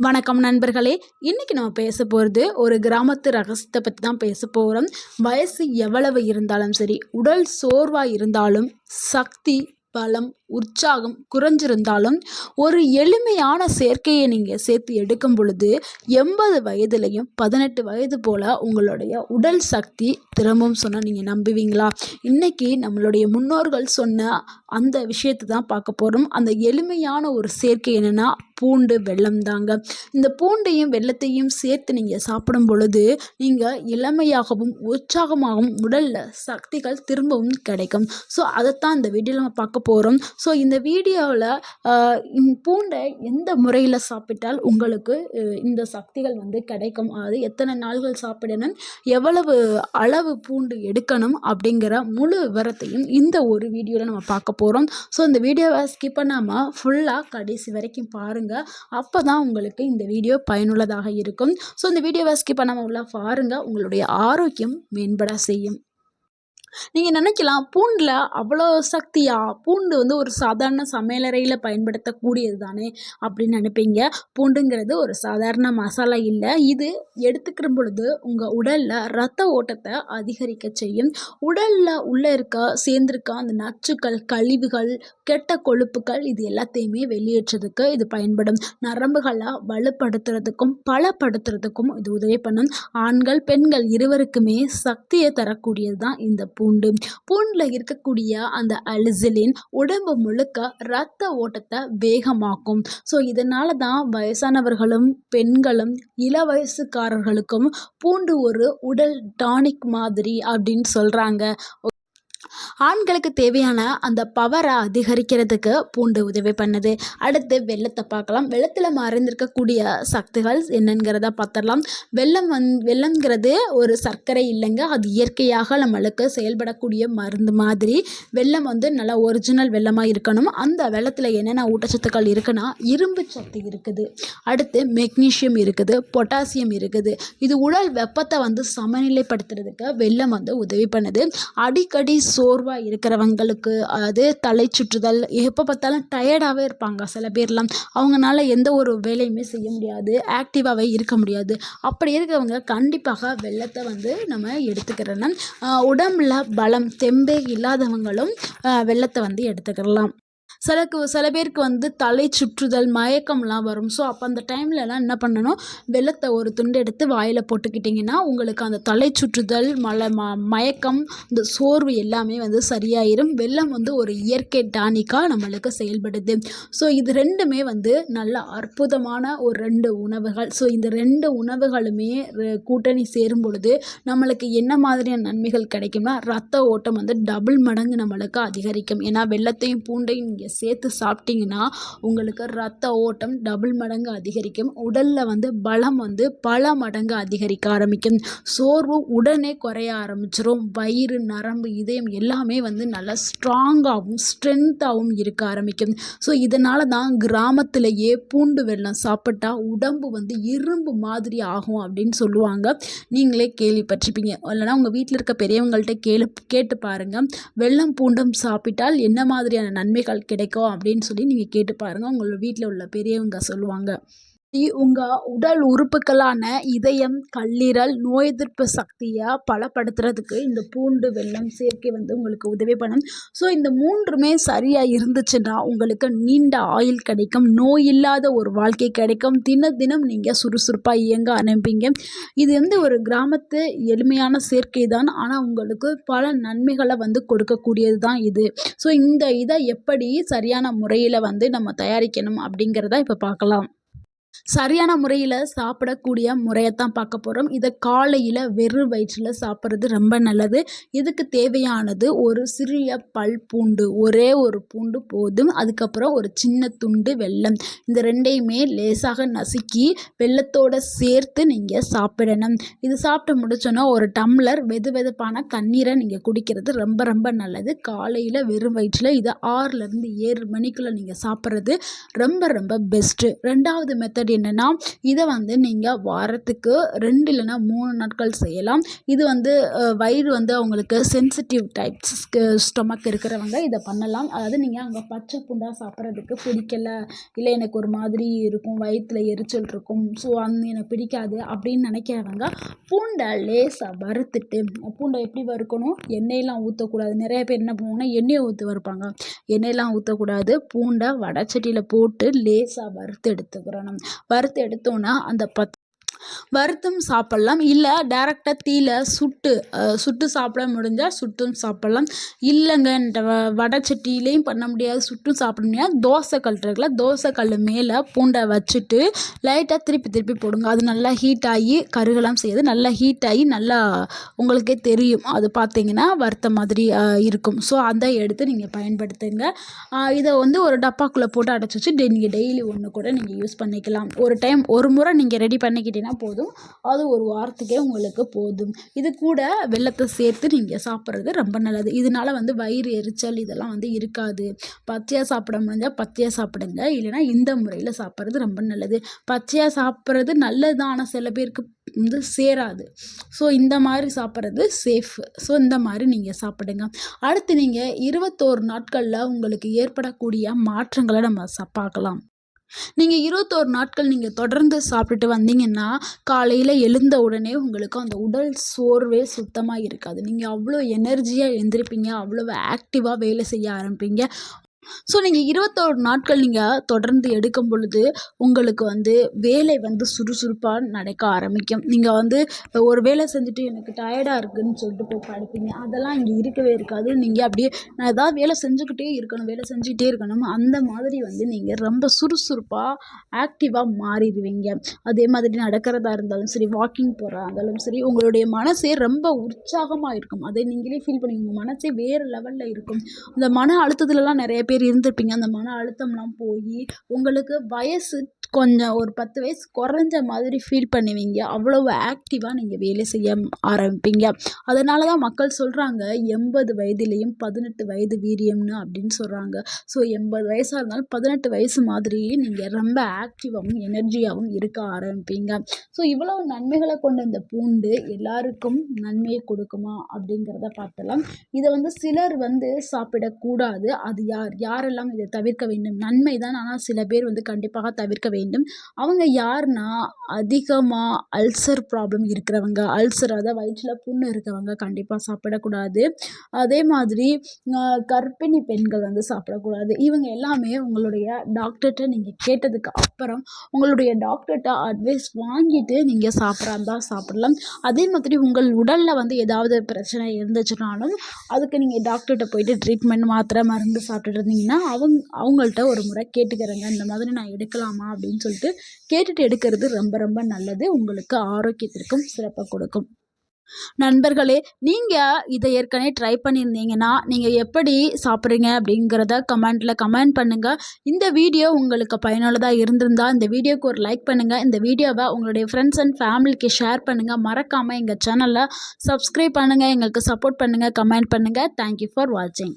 வணக்கம் நண்பர்களே. இன்றைக்கி நம்ம பேச போகிறது ஒரு கிராமத்து ரகசியத்தை பற்றி தான் பேச போகிறோம் வயசு எவ்வளவு இருந்தாலும் சரி உடல் சோர்வாக இருந்தாலும் சக்தி பலம் உற்சாகம் குறைஞ்சிருந்தாலும் ஒரு எளிமையான சேர்க்கையை நீங்கள் சேர்த்து எடுக்கும் பொழுது எண்பது வயதுலையும் பதினெட்டு வயது போல் உங்களுடைய உடல் சக்தி திரும்பவும் சொன்னால் நீங்கள் நம்புவீங்களா? இன்றைக்கி நம்மளுடைய முன்னோர்கள் சொன்ன அந்த விஷயத்தை தான் பார்க்க போகிறோம் அந்த எளிமையான ஒரு சேர்க்கை என்னென்னா பூண்டு வெள்ளம் தாங்க. இந்த பூண்டையும் வெள்ளத்தையும் சேர்த்து நீங்கள் சாப்பிடும் பொழுது நீங்கள் இளமையாகவும் உற்சாகமாகவும் உடலில் சக்திகள் திரும்பவும் கிடைக்கும். ஸோ அதைத்தான் இந்த வீடியோவில் நம்ம பார்க்க போகிறோம் ஸோ இந்த வீடியோவில் பூண்டை எந்த முறையில் சாப்பிட்டால் உங்களுக்கு இந்த சக்திகள் வந்து கிடைக்கும்? அது எத்தனை நாள்கள் சாப்பிடணும்? எவ்வளவு அளவு பூண்டு எடுக்கணும்? அப்படிங்கிற முழு விவரத்தையும் இந்த ஒரு வீடியோவில் நம்ம பார்க்க போகிறோம் ஸோ இந்த வீடியோவை ஸ்கிப் பண்ணாமல் ஃபுல்லாக கடைசி வரைக்கும் பாருங்கள் அப்போ தான் உங்களுக்கு இந்த வீடியோ பயனுள்ளதாக இருக்கும். ஸோ இந்த வீடியோவை ஸ்கிப் பண்ணாமல் உள்ள பாருங்கள் உங்களுடைய ஆரோக்கியம் மேம்பட செய்யும். நீங்கள் நினைக்கலாம் பூண்டில் அவ்வளோ சக்தியா? பூண்டு வந்து ஒரு சாதாரண சமையலறையில் பயன்படுத்தக்கூடியது தானே அப்படின்னு நினைப்பீங்க. பூண்டுங்கிறது ஒரு சாதாரண மசாலா இல்லை. இது எடுத்துக்கிற பொழுது உங்கள் உடலில் ரத்த ஓட்டத்தை அதிகரிக்க செய்யும். உடலில் உள்ளே இருக்க சேர்ந்திருக்க அந்த நச்சுக்கள் கழிவுகள் கெட்ட கொழுப்புகள் இது எல்லாத்தையுமே வெளியேற்றதுக்கு இது பயன்படும். நரம்புகளை வலுப்படுத்துறதுக்கும் பலப்படுத்துறதுக்கும் இது உதவி பண்ணும். ஆண்கள் பெண்கள் இருவருக்குமே சக்தியை தரக்கூடியது தான் இந்த பூண்டு பூண்டில் இருக்கக்கூடிய அந்த அலிசிலின் உடம்பு முழுக்க ரத்த ஓட்டத்தை வேகமாக்கும். ஸோ இதனால தான் வயசானவர்களும் பெண்களும் இள வயசுக்காரர்களுக்கும் பூண்டு ஒரு உடல் டானிக் மாதிரி அப்படின்னு சொல்கிறாங்க ஆண்களுக்கு தேவையான அந்த பவரை அதிகரிக்கிறதுக்கு பூண்டு உதவி பண்ணுது. அடுத்து வெள்ளத்தை பார்க்கலாம். வெள்ளத்தில் மறைந்திருக்கக்கூடிய சக்திகள் என்னங்கிறத பார்த்துடலாம். வெள்ளம் வந் வெள்ளம்ங்கிறது ஒரு சர்க்கரை இல்லைங்க. அது இயற்கையாக நம்மளுக்கு செயல்படக்கூடிய மருந்து மாதிரி. வெள்ளம் வந்து நல்லா ஒரிஜினல் வெள்ளமாக இருக்கணும். அந்த வெள்ளத்தில் என்னென்ன ஊட்டச்சத்துக்கள் இருக்குன்னா இரும்பு சத்து இருக்குது. அடுத்து மெக்னீஷியம் இருக்குது பொட்டாசியம் இருக்குது. இது உடல் வெப்பத்தை வந்து சமநிலைப்படுத்துறதுக்கு வெள்ளம் வந்து உதவி பண்ணுது. அடிக்கடி சோர்வாக இருக்கிறவங்களுக்கு அது தலை சுற்றுதல் எப்போ பார்த்தாலும் டயர்டாகவே இருப்பாங்க சில பேர்லாம். அவங்கனால எந்த ஒரு வேலையுமே செய்ய முடியாது. ஆக்டிவாகவே இருக்க முடியாது. அப்படி இருக்கிறவங்க கண்டிப்பாக வெள்ளத்தை வந்து நம்ம எடுத்துக்கிறோன்னா உடம்புல பலம் தெம்பே இல்லாதவங்களும் வெள்ளத்தை வந்து எடுத்துக்கிறலாம் சிலக்கு சில பேருக்கு வந்து தலை சுற்றுதல் மயக்கம்லாம் வரும். ஸோ அப்போ அந்த டைம்லலாம் என்ன பண்ணணும்? வெள்ளத்தை ஒரு துண்டு எடுத்து வாயில் போட்டுக்கிட்டிங்கன்னா உங்களுக்கு அந்த தலை சுற்றுதல் மலை ம மயக்கம் இந்த சோர்வு எல்லாமே வந்து சரியாயிரும். வெள்ளம் வந்து ஒரு இயற்கை டானிக்காக நம்மளுக்கு செயல்படுது. ஸோ இது ரெண்டுமே வந்து நல்ல அற்புதமான ஒரு ரெண்டு உணவுகள். ஸோ இந்த ரெண்டு உணவுகளுமே கூட்டணி சேரும் பொழுது நம்மளுக்கு என்ன மாதிரியான நன்மைகள் கிடைக்கும்னா ரத்த ஓட்டம் வந்து டபுள் மடங்கு நம்மளுக்கு அதிகரிக்கும். ஏன்னா வெள்ளத்தையும் பூண்டையும் நீங்கள் சேர்த்து சாப்பிட்டீங்கன்னா உங்களுக்கு ரத்த ஓட்டம் டபுள் மடங்கு அதிகரிக்கும். உடலில் வந்து பலம் வந்து பல மடங்கு அதிகரிக்க ஆரம்பிக்கும். சோர்வு உடனே குறைய ஆரம்பிச்சிரும். வயிறு நரம்பு இதயம் எல்லாமே வந்து நல்லா ஸ்ட்ராங்காகவும் ஸ்ட்ரென்த்தாகவும் இருக்க ஆரம்பிக்கும். ஸோ இதனால தான் கிராமத்திலேயே பூண்டு வெல்லம் சாப்பிட்டா உடம்பு வந்து இரும்பு மாதிரி ஆகும் அப்படின்னு சொல்லுவாங்க. நீங்களே கேள்விப்பட்டிருப்பீங்க. இல்லைனா உங்கள் வீட்டில் இருக்க பெரியவங்கள்ட்ட கேளு கேட்டு பாருங்கள் வெள்ளம் பூண்டும் சாப்பிட்டால் என்ன மாதிரியான நன்மைகள் கிடைக்கும் அப்படின்னு சொல்லி நீங்கள் கேட்டு பாருங்கள் உங்களோட வீட்டில் உள்ள பெரியவங்க சொல்லுவாங்க. உங்கள் உடல் உறுப்புக்களான இதயம் கல்லீரல் நோய் எதிர்ப்பு சக்தியை பலப்படுத்துறதுக்கு இந்த பூண்டு வெல்லம் சேர்க்கை வந்து உங்களுக்கு உதவி பண்ணும். ஸோ இந்த மூன்றுமே சரியாக இருந்துச்சுன்னா உங்களுக்கு நீண்ட ஆயுள் கிடைக்கும். நோய் இல்லாத ஒரு வாழ்க்கை கிடைக்கும். தின தினம் நீங்கள் சுறுசுறுப்பாக இயங்க ஆரம்பிங்க. இது வந்து ஒரு கிராமத்து எளிமையான சேர்க்கை தான். ஆனால் உங்களுக்கு பல நன்மைகளை வந்து கொடுக்கக்கூடியது தான் இது. ஸோ இந்த இதை எப்படி சரியான முறையில் வந்து நம்ம தயாரிக்கணும் அப்படிங்கிறத இப்போ பார்க்கலாம். சரியான முறையில் சாப்பிடக்கூடிய முறையைத்தான் பார்க்க போகிறோம் இதை காலையில் வெறும் வயிற்றில் சாப்பிட்றது ரொம்ப நல்லது. இதுக்கு தேவையானது ஒரு சிறிய பல் பூண்டு ஒரே ஒரு பூண்டு போதும். அதுக்கப்புறம் ஒரு சின்ன துண்டு வெல்லம். இந்த ரெண்டையுமே லேசாக நசுக்கி வெள்ளத்தோடு சேர்த்து நீங்கள் சாப்பிடணும். இது சாப்பிட்டு முடிச்சோன்னா ஒரு டம்ளர் வெது வெதுப்பான தண்ணீரை நீங்கள் குடிக்கிறது ரொம்ப ரொம்ப நல்லது. காலையில் வெறும் வயிற்றில் இதை ஆறுலேருந்து ஏழு மணிக்குள்ளே நீங்கள் சாப்பிட்றது ரொம்ப ரொம்ப பெஸ்ட்டு ரெண்டாவது மெத்தட் மெத்தட் என்னென்னா இதை வந்து நீங்கள் வாரத்துக்கு ரெண்டு இல்லைன்னா மூணு நாட்கள் செய்யலாம். இது வந்து வயிறு வந்து அவங்களுக்கு சென்சிட்டிவ் டைப்ஸ் ஸ்டொமக் இருக்கிறவங்க இதை பண்ணலாம். அதாவது நீங்கள் அங்கே பச்சை பூண்டா சாப்பிட்றதுக்கு பிடிக்கல இல்லை எனக்கு ஒரு மாதிரி இருக்கும் வயிற்றுல எரிச்சல் இருக்கும் ஸோ அந்த எனக்கு பிடிக்காது அப்படின்னு நினைக்கிறவங்க பூண்டை லேசாக வறுத்துட்டு பூண்டை எப்படி வறுக்கணும்? எண்ணெயெல்லாம் ஊற்றக்கூடாது நிறைய பேர் என்ன பண்ணுவாங்கன்னா எண்ணெயை ஊற்றி வறுப்பாங்க. எண்ணெயெல்லாம் ஊற்றக்கூடாது பூண்டை வடச்சட்டியில் போட்டு லேசாக வறுத்து எடுத்துக்கிறணும் வறுத்து எடுத்தோன்னா அந்த பத் வறுத்தும் சாப்பிட்லாம். இல்லை டேரெக்டாக தீயில சுட்டு சுட்டு சாப்பிட முடிஞ்சால் சுட்டும் சாப்பிட்லாம். இல்லைங்க இந்த வ பண்ண முடியாது சுட்டும் சாப்பிட முடியாது. தோசை கல் இருக்குல்ல தோசை கல் மேலே பூண்டை வச்சுட்டு லைட்டாக திருப்பி திருப்பி போடுங்க. அது நல்லா ஹீட் ஆகி கருகலாம் செய்யாது. நல்லா ஹீட் ஆகி நல்லா உங்களுக்கே தெரியும். அது பார்த்தீங்கன்னா வறுத்த மாதிரி இருக்கும். ஸோ அதை எடுத்து நீங்கள் பயன்படுத்துங்க. இதை வந்து ஒரு டப்பாக்குள்ளே போட்டு அடைச்சி வச்சு டெ நீங்கள் டெய்லி ஒன்று கூட நீங்கள் யூஸ் பண்ணிக்கலாம். ஒரு டைம் ஒரு முறை நீங்கள் ரெடி பண்ணிக்கிட்டீங்கன்னா போதும். அது ஒரு வாரத்துக்கே உங்களுக்கு போதும். இது கூட வெள்ளத்தை சேர்த்து நீங்கள் சாப்பிட்றது ரொம்ப நல்லது. இதனால வந்து வயிறு எரிச்சல் இதெல்லாம் வந்து இருக்காது. பச்சையாக சாப்பிட முடிஞ்சால் பச்சையாக சாப்பிடுங்க. இல்லைன்னா இந்த முறையில் சாப்பிட்றது ரொம்ப நல்லது. பச்சையாக சாப்பிட்றது நல்லது. தான் ஆனால் சில பேருக்கு வந்து சேராது. ஸோ இந்த மாதிரி சாப்பிட்றது சேஃப் ஸோ இந்த மாதிரி நீங்கள் சாப்பிடுங்க. அடுத்து நீங்கள் இருபத்தோரு நாட்களில் உங்களுக்கு ஏற்படக்கூடிய மாற்றங்களை நம்ம ச பார்க்கலாம். நீங்கள் இருபத்தோரு நாட்கள் நீங்கள் தொடர்ந்து சாப்பிட்டுட்டு வந்தீங்கன்னா காலையில் எழுந்த உடனே உங்களுக்கு அந்த உடல் சோர்வே சுத்தமாக இருக்காது. நீங்கள் அவ்வளோ எனர்ஜியாக எழுந்திருப்பீங்க அவ்வளோ ஆக்டிவாக வேலை செய்ய ஆரம்பிப்பீங்க. ஸோ நீங்கள் இருபத்தோரு நாட்கள் நீங்கள் தொடர்ந்து எடுக்கும் பொழுது உங்களுக்கு வந்து வேலை வந்து சுறுசுறுப்பாக நடக்க ஆரம்பிக்கும். நீங்கள் வந்து ஒரு வேலை செஞ்சுட்டு எனக்கு டயர்டாக இருக்குதுன்னு சொல்லிட்டு போய் படுப்பீங்க. அதெல்லாம் இங்கே இருக்கவே இருக்காது. நீங்கள் அப்படியே நான் ஏதாவது வேலை செஞ்சுக்கிட்டே இருக்கணும் வேலை செஞ்சுக்கிட்டே இருக்கணும். அந்த மாதிரி வந்து நீங்கள் ரொம்ப சுறுசுறுப்பாக ஆக்டிவாக மாறிடுவீங்க. அதே மாதிரி நடக்கிறதா இருந்தாலும் சரி வாக்கிங் போகிறதா இருந்தாலும் சரி உங்களுடைய மனசே ரொம்ப உற்சாகமாக இருக்கும். அதை நீங்களே ஃபீல் பண்ணி உங்கள் மனசே வேறு லெவலில் இருக்கும். அந்த மன அழுத்தத்துலலாம் நிறைய பேர் இருந்திருப்பீங்க. அந்த மன அழுத்தம்லாம் போய் உங்களுக்கு வயசு கொஞ்சம் ஒரு பத்து வயசு குறைஞ்ச மாதிரி ஃபீல் பண்ணுவீங்க. அவ்வளோ ஆக்டிவாக நீங்கள் வேலை செய்ய ஆரம்பிப்பீங்க. அதனால தான் மக்கள் சொல்கிறாங்க எண்பது வயதிலையும் பதினெட்டு வயது வீரியம்னு அப்படின்னு சொல்கிறாங்க ஸோ எண்பது வயசாக இருந்தாலும் பதினெட்டு வயசு மாதிரியே நீங்கள் ரொம்ப ஆக்டிவாகவும் எனர்ஜியாகவும் இருக்க ஆரம்பிப்பீங்க. ஸோ இவ்வளவு நன்மைகளை கொண்ட இந்த பூண்டு எல்லாருக்கும் நன்மையை கொடுக்குமா அப்படிங்கிறத பார்த்தலாம் இதை வந்து சிலர் வந்து சாப்பிடக்கூடாது. அது யார் யாரெல்லாம் இதை தவிர்க்க வேண்டும்? நன்மை தான். ஆனால் சில பேர் வந்து கண்டிப்பாக தவிர்க்க வேண்டும் வேண்டும். அவங்க யாருன்னா அதிகமாக அல்சர் ப்ராப்ளம் இருக்கிறவங்க அல்சர் அதாவது வயிற்றில் புண்ணு இருக்கிறவங்க கண்டிப்பாக சாப்பிடக்கூடாது. அதே மாதிரி கர்ப்பிணி பெண்கள் வந்து சாப்பிடக்கூடாது. இவங்க எல்லாமே உங்களுடைய டாக்டர்கிட்ட நீங்கள் கேட்டதுக்கு அப்புறம் உங்களுடைய டாக்டர்கிட்ட அட்வைஸ் வாங்கிட்டு நீங்கள் சாப்பிட்றா சாப்பிடலாம். அதே மாதிரி உங்கள் உடலில் வந்து ஏதாவது பிரச்சனை இருந்துச்சுனாலும் அதுக்கு நீங்கள் டாக்டர்கிட்ட போயிட்டு ட்ரீட்மெண்ட் மாத்திரை மருந்து சாப்பிட்டுட்டு இருந்தீங்கன்னா அவங்க அவங்கள்ட்ட ஒரு முறை கேட்டுக்கிறேங்க. இந்த மாதிரி நான் எடுக்கலாமா அப்படின்னு அப்படின்னு சொல்லிட்டு கேட்டுட்டு எடுக்கிறது ரொம்ப ரொம்ப நல்லது. உங்களுக்கு ஆரோக்கியத்திற்கும் சிறப்பாக கொடுக்கும். நண்பர்களே நீங்கள் இதை ஏற்கனவே ட்ரை பண்ணியிருந்தீங்கன்னா நீங்கள் எப்படி சாப்பிட்றீங்க அப்படிங்கிறத கமெண்ட்டில் கமெண்ட் பண்ணுங்கள் இந்த வீடியோ உங்களுக்கு பயனுள்ளதாக இருந்திருந்தால் இந்த வீடியோக்கு ஒரு லைக் பண்ணுங்கள் இந்த வீடியோவை உங்களுடைய ஃப்ரெண்ட்ஸ் அண்ட் ஃபேமிலிக்கு ஷேர் பண்ணுங்கள் மறக்காமல் எங்கள் சேனலை சப்ஸ்கிரைப் பண்ணுங்கள் எங்களுக்கு சப்போர்ட் பண்ணுங்கள் கமெண்ட் பண்ணுங்கள் தேங்க்யூ ஃபார் வாட்சிங்